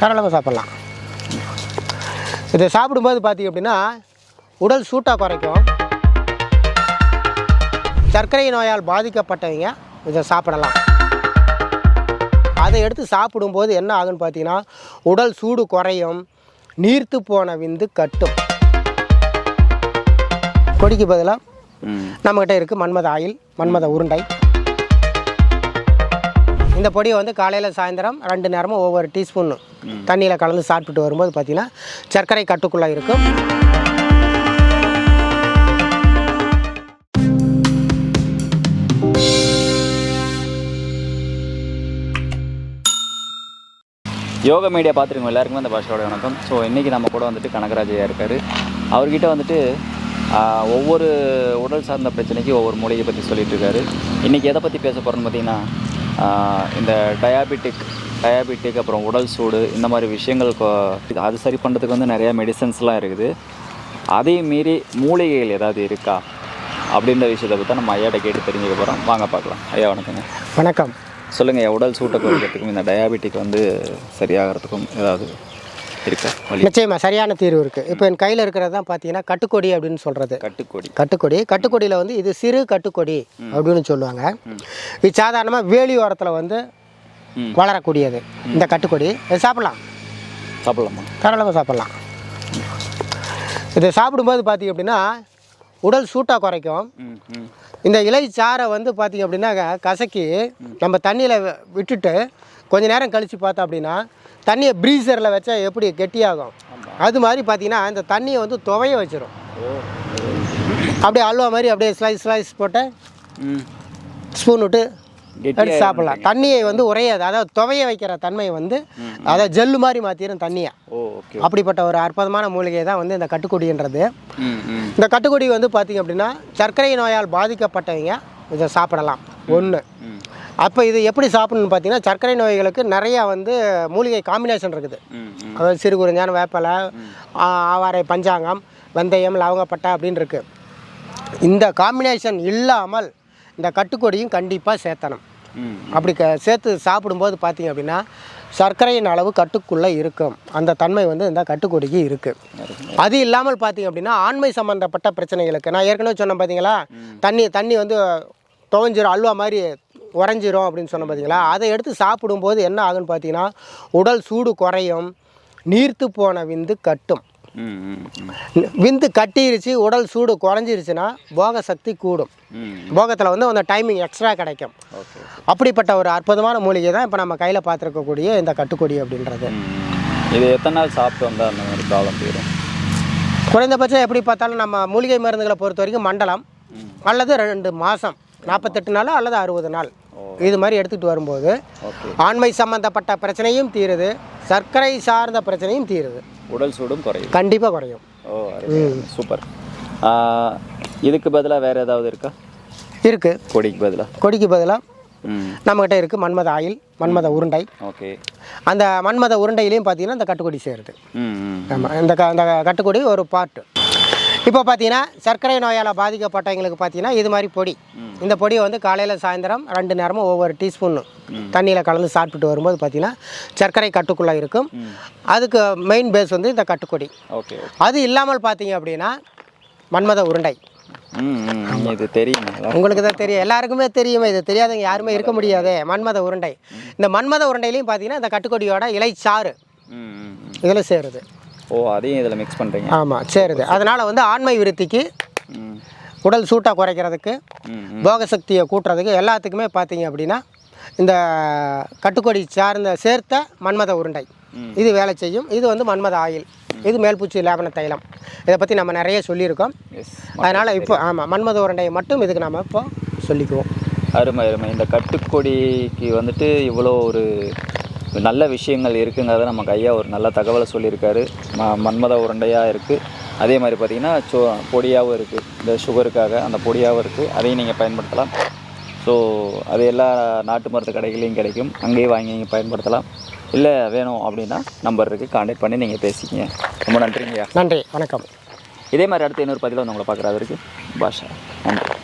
தாராளமாக சாப்பிட்லாம். இதை சாப்பிடும்போது பார்த்தீங்க அப்படின்னா உடல் சூட்டாக குறைக்கும். சர்க்கரை நோயால் பாதிக்கப்பட்டவங்க இதை சாப்பிடலாம். அதை எடுத்து சாப்பிடும்போது என்ன ஆகுன்னு பார்த்தீங்கன்னா உடல் சூடு குறையும் நீர்த்து போன விந்து கட்டும். கொடிக்கு பதிலாக நம்மக்கிட்ட இருக்குது மன்மத ஆயில் மன்மத உருண்டை. இந்த பொடியை வந்து காலையில் சாயந்தரம் ரெண்டு நேரமும் ஒவ்வொரு டீஸ்பூன் தண்ணியில் கலந்து சாப்பிட்டு வரும்போது பார்த்தீங்கன்னா சர்க்கரை கட்டுக்குள்ளே இருக்கும். யோக மீடியா பார்த்துருக்கோம் எல்லாருக்குமே அந்த பாஷையோட வணக்கம். ஸோ இன்றைக்கி நம்ம கூட வந்துட்டு கனகராஜையா இருக்கார். அவர்கிட்ட வந்துட்டு ஒவ்வொரு உடல் சார்ந்த பிரச்சனைக்கு ஒவ்வொரு மூலிகை பற்றி சொல்லிட்டு இருக்காரு. இன்றைக்கி எதை பற்றி பேச போகிறோன்னு பார்த்தீங்கன்னா இந்த டயாபெட்டிக் டயாபெட்டிக் அப்புறம் உடல் சூடு இந்த மாதிரி விஷயங்கள் கொ- அது சரி பண்ணுறதுக்கு வந்து நிறையா மெடிசன்ஸ்லாம் இருக்குது. அதையும் மீறி மூலிகைகள் ஏதாவது இருக்கா? அப்படின்ற விஷயத்தை பற்றி நம்ம ஐயாட்ட கேட்டு தெரிஞ்சுக்க போகிறோம் வாங்க பார்க்கலாம். ஐயா வணக்கங்க. வணக்கம். சொல்லுங்கள் உடல் சூட்டை குறைக்கிறதுக்கும் இந்த டயாபெட்டிக் வந்து சரியாகிறதுக்கும் ஏதாவது இருக்கா. வழி நிச்சயமாக சரியான தீர்வு இருக்குது இப்போ என் கையில் இருக்கிறது தான் பார்த்தீங்கன்னா கட்டுக்கொடி அப்படின்னு சொல்கிறது கட்டுக்கொடி. கட்டுக்கொடி. கட்டுக்கொடியில் வந்து இது சிறு கட்டுக்கொடி அப்படின்னு சொல்லுவாங்க. இது சாதாரணமாக வேலி ஓரத்தில் வந்து. வளரக்கூடியது. இந்த கட்டுக்கொடி. இது சாப்பிட்லாம்? சாப்பிடலாமா? தாராளமாக சாப்பிட்லாம். இதை சாப்பிடும்போது பார்த்தீங்க அப்படின்னா உடல் சூட்டாக குறைக்கும். இந்த இலை சாறை வந்து பார்த்தீங்க அப்படின்னா கசக்கி நம்ம தண்ணியில் விட்டுட்டு கொஞ்ச நேரம் கழித்து பார்த்தோம் அப்படின்னா தண்ணியை ப்ரீசரில் வச்சா எப்படி கெட்டியாகும்? அது மாதிரி பார்த்தீங்கன்னா இந்த தண்ணியை வந்து துவைய வச்சிரும். அப்படியே அல்வா மாதிரி அப்படியே ஸ்லைஸ் ஸ்லைஸ் போட்டு ஸ்பூன் விட்டு எடுத்து சாப்பிடலாம். தண்ணியை வந்து உரையாது அதாவது துவைய வைக்கிற தன்மை வந்து அதாவது ஜெல்லு மாதிரி மாற்றிடும் தண்ணியை. அப்படிப்பட்ட ஒரு அற்புதமான மூலிகை தான் வந்து இந்த கட்டுக்கொடின்றது. இந்த கட்டுக்கொடி வந்து பார்த்திங்க அப்படின்னா சர்க்கரை நோயால் பாதிக்கப்பட்டவங்க இதை சாப்பிடலாம். ஒன்று அப்போ இது எப்படி சாப்பிடணும்னு பார்த்தீங்கன்னா சர்க்கரை நோய்களுக்கு நிறையா வந்து மூலிகை காம்பினேஷன் இருக்குது. அதாவது சிறுகுறிஞ்சான வேப்பலை ஆ, ஆவாரை பஞ்சாங்கம் வெந்தயம் லவங்கப்பட்டை அப்படின்னு இருக்குது இந்த காம்பினேஷன் இல்லாமல் இந்த கட்டுக்கொடியும் கண்டிப்பாக சேர்த்தணும். அப்படி க சேர்த்து சாப்பிடும்போது பார்த்தீங்க அப்படின்னா சர்க்கரையின் அளவு கட்டுக்குள்ளே இருக்கும். அந்த தன்மை வந்து இந்த கட்டுக்கொடிக்கு இருக்குது அது இல்லாமல் பார்த்தீங்க அப்படின்னா ஆண்மை சம்மந்தப்பட்ட பிரச்சனைகளுக்கு நான் ஏற்கனவே சொன்னேன் பார்த்தீங்களா தண்ணி தண்ணி வந்து துவஞ்சிரும் அல்வா மாதிரி உறைஞ்சிரும் அப்படின்னு சொன்னேன் பார்த்தீங்களா அதை எடுத்து சாப்பிடும்போது என்ன ஆகுன்னு பார்த்தீங்கன்னா உடல் சூடு குறையும் நீர்த்து போன விந்து கட்டும். விந்து கட்டிருச்சு உடல் சூடு குறைஞ்சிருச்சுன்னா போக சக்தி கூடும். போகத்தில் வந்து அந்த டைமிங் எக்ஸ்ட்ரா கிடைக்கும். அப்படிப்பட்ட ஒரு அற்புதமான மூலிகை தான் இப்போ நம்ம கையில் பார்த்துருக்கக்கூடிய இந்த கட்டுக்கொடி அப்படின்றது. இது எத்தனை நாள் சாப்பிட்டு வந்தால் அந்த மாதிரி ப்ராப்ளம் தீரும்? குறைந்தபட்சம் எப்படி பார்த்தாலும் நம்ம மூலிகை மருந்துகளை பொறுத்த வரைக்கும் மண்டலம் அல்லது ரெண்டு மாதம் நாற்பத்தெட்டு நாள் அல்லது அறுபது நாள். இது மாதிரி எடுத்துகிட்டு வரும்போது ஆண்மை சம்மந்தப்பட்ட பிரச்சனையும் தீருது சர்க்கரை சார்ந்த பிரச்சனையும் தீருது. உடல் சூடும் குறையும். கண்டிப்பாக குறையும். சூப்பர். இதுக்கு பதிலாக வேறு ஏதாவது இருக்கா? இருக்குது கொடிக்கு பதிலாக கொடிக்கு பதிலாக ம். நம்மக்கிட்ட இருக்குது மன்மத ஆயில் மன்மத உருண்டை. ஓகே. அந்த மன்மத உருண்டையிலையும் பார்த்தீங்கன்னா இந்த கட்டுக்கொடி சேருது. ஆமாம் இந்த க இந்த கட்டுக்கொடி ஒரு பாட்டு. இப்போ பார்த்தீங்கன்னா சர்க்கரை நோயால் பாதிக்கப்பட்டவங்களுக்கு பார்த்தீங்கன்னா இது மாதிரி பொடி. இந்த பொடியை வந்து காலையில் சாயந்தரம் ரெண்டு நேரமும் ஒவ்வொரு டீஸ்பூன் தண்ணியில் கலந்து சாப்பிட்டுட்டு வரும்போது பார்த்தீங்கன்னா சர்க்கரை கட்டுக்குள்ளே இருக்கும். அதுக்கு மெயின் பேஸ் வந்து இந்த கட்டுக்கொடி. ஓகே அது இல்லாமல் பார்த்தீங்க அப்படின்னா மன்மத உருண்டை. இது தெரியுங்களா உங்களுக்கு தான் தெரியும். எல்லாருக்குமே தெரியுமே. இது தெரியாதவங்க யாருமே இருக்க முடியாதே. மன்மத உருண்டை. இந்த மன்மத உருண்டையிலையும் பார்த்தீங்கன்னா இந்த கட்டுக்கொடியோட ம் ம். இதில் சேருது. ஓ அதையும் இதில் மிக்ஸ் பண்ணுறீங்க ஆமாம் சேருது. அதனால் வந்து ஆண்மை விருத்திக்கு உடல் சூட்டாக குறைக்கிறதுக்கு போக சக்தியை கூட்டுறதுக்கு எல்லாத்துக்குமே பார்த்தீங்க அப்படின்னா இந்த கட்டுக்கொடி சார்ந்த சேர்த்த மன்மத உருண்டை. இது வேலை செய்யும். இது வந்து மன்மத ஆயில். இது மேல்பூச்சி லேபன தைலம். இதை பற்றி நம்ம நிறைய சொல்லியிருக்கோம். அதனால் இப்போ ஆமாம் மன்மத உருண்டையை மட்டும் இதுக்கு நம்ம இப்போ சொல்லிக்குவோம். அருமை அருமை. இந்த கட்டுக்கொடிக்கு வந்துட்டு இவ்வளோ ஒரு நல்ல விஷயங்கள் இருக்குங்கிறத நமக்கு ஐயா ஒரு நல்ல தகவலை சொல்லியிருக்காரு. ம மன்மத உருண்டையாக இருக்குது அதே மாதிரி பார்த்தீங்கன்னா சோ பொடியாகவும் இருக்குது இந்த சுகருக்காக அந்த பொடியாகவும் இருக்குது அதையும் நீங்கள் பயன்படுத்தலாம். ஸோ அது எல்லா நாட்டு மருந்து கடைகளையும் கிடைக்கும். அங்கேயே வாங்கி நீங்கள் பயன்படுத்தலாம். இல்லை வேணும் அப்படின்னா நம்பர் இருக்குது கான்டாக்ட் பண்ணி நீங்கள் பேசிக்கிங்க. ரொம்ப நன்றிங்கய்யா. நன்றி. வணக்கம். இதே மாதிரி அடுத்த இன்னொரு பதிவில் வந்து உங்களை பார்க்குறது வரைக்கும் பாஷா. நன்றி.